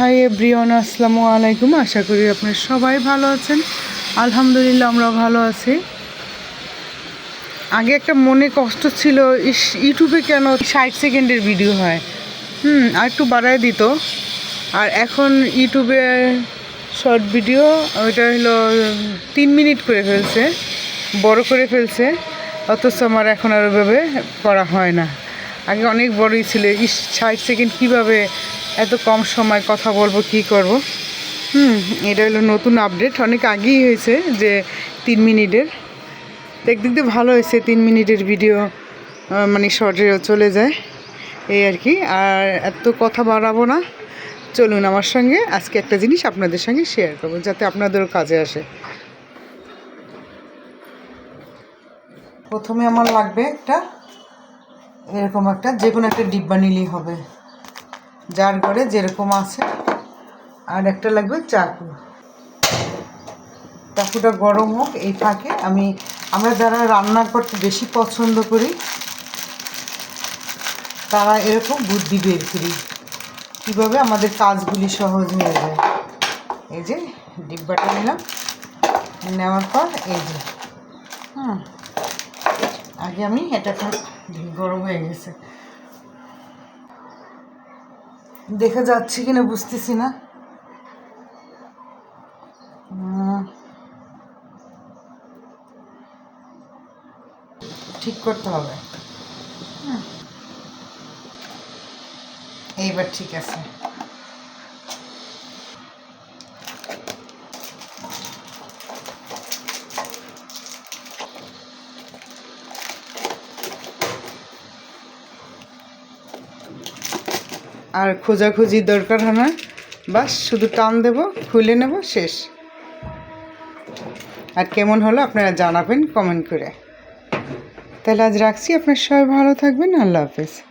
Hi everyone, আসসালামু আলাইকুম। আশা করি আপনারা সবাই ভালো আছেন। আলহামদুলিল্লাহ, আমরা ভালো আছি। আগে একটা মনে কষ্ট ছিল ইউটিউবে কেন ষাট সেকেন্ডের ভিডিও হয়? হুম, আর একটু বাড়ায় দিত। আর এখন ইউটিউবে শর্ট ভিডিও, ওইটা হলো, তিন মিনিট করে ফেলছে, বড় করে ফেলছে। অথচ আমার এখন আর ওইভাবে করা হয় না। আগে অনেক বড়ই ছিল, ইস, ষাট সেকেন্ড কীভাবে এত কম সময় কথা বলব, কি করব? হুম, এটা হলো নতুন আপডেট অনেক আগেই হয়েছে যে তিন মিনিটের। একদিক দিয়ে ভালো হয়েছে, তিন মিনিটের ভিডিও মানে শর্টে চলে যায়। এই আর কি, আর এত কথা বাড়াবো না। চলুন আমার সঙ্গে, আজকে একটা জিনিস আপনাদের সঙ্গে শেয়ার করব, যাতে আপনাদেরও কাজে আসে। প্রথমে আমার লাগবে একটা, এরকম একটা যে কোনো একটা ডিব্বা নিলেই হবে। যার ঘরে যেরকম আছে। আর একটা লাগবে চাকু। চাকুটা গরম হোক, এই ফাঁকে। আমি, আমরা যারা রান্না করতে বেশি পছন্দ করি, তারা এরকম বুদ্ধি বের করি। কীভাবে আমাদের কাজগুলি সহজ হয়ে যায়। এই যে, ডিব্বাটা নিলাম। নেওয়ার পর এই যে। হুম। আগে আমি এটা গরম হয়ে গেছে। দেখা যাচ্ছে কিনা বুঝতেছি না। ঠিক করতে হবে। এইবার ঠিক আছে। আর খোঁজাখুঁজি দরকার হয় না। বাস, শুধু টান দেব, খুলে নেব, শেষ। আর কেমন হলো আপনারা জানাবেন কমেন্ট করে। তাহলে আজ রাখছি, আপনার সবাই ভালো থাকবেন, আল্লাহ হাফেজ।